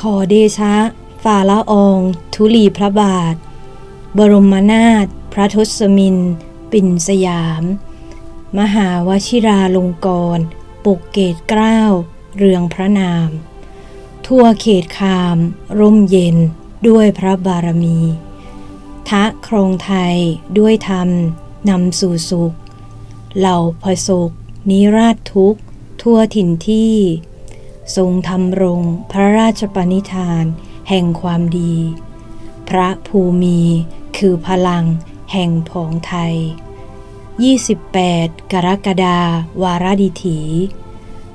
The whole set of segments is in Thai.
ขอเดชะ ฝ่าละออง ทุลีพระบาท บรมนาถพระทศมิน ปิ่นสยาม มหาวชิราลงกรณปกเกตเกล้า เรืองพระนาม ทั่วเขตคาม ร่มเย็นด้วยพระบารมี ทะครองไทยด้วยธรรมนำสู่สุข เหล่าพระสุขนิราชทุกข์ ทั่วถิ่นที่ ทรงทำรงพระราชปณิธาน แห่งความดี พระภูมิคือพลังแห่งผองไทย 28 กรกฎาวาระดิถี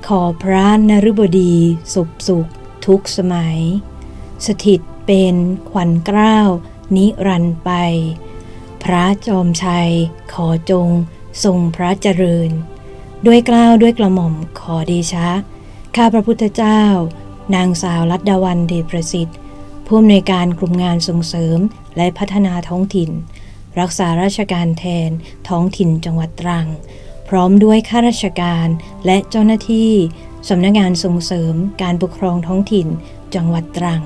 ขอพระนฤบดีสุขสุขทุกสมัย สถิตเป็นขวัญเกล้านิรันไป พระจอมชัยขอจงทรงพระเจริญ ด้วยเกล้าวด้วยกระหม่อมขอเดชะ ข้าพระพุทธเจ้า นางสาวรัตดาวันเดชประสิทธิ์ ผู้อำนวยการกลุ่มงานส่งเสริมและพัฒนาท้องถิ่น รักษาราชการแทนท้องถิ่นจังหวัดตรัง พร้อมด้วยข้าราชการและเจ้าหน้าที่สำนักงานส่งเสริมการปกครองท้องถิ่นจังหวัดตรัง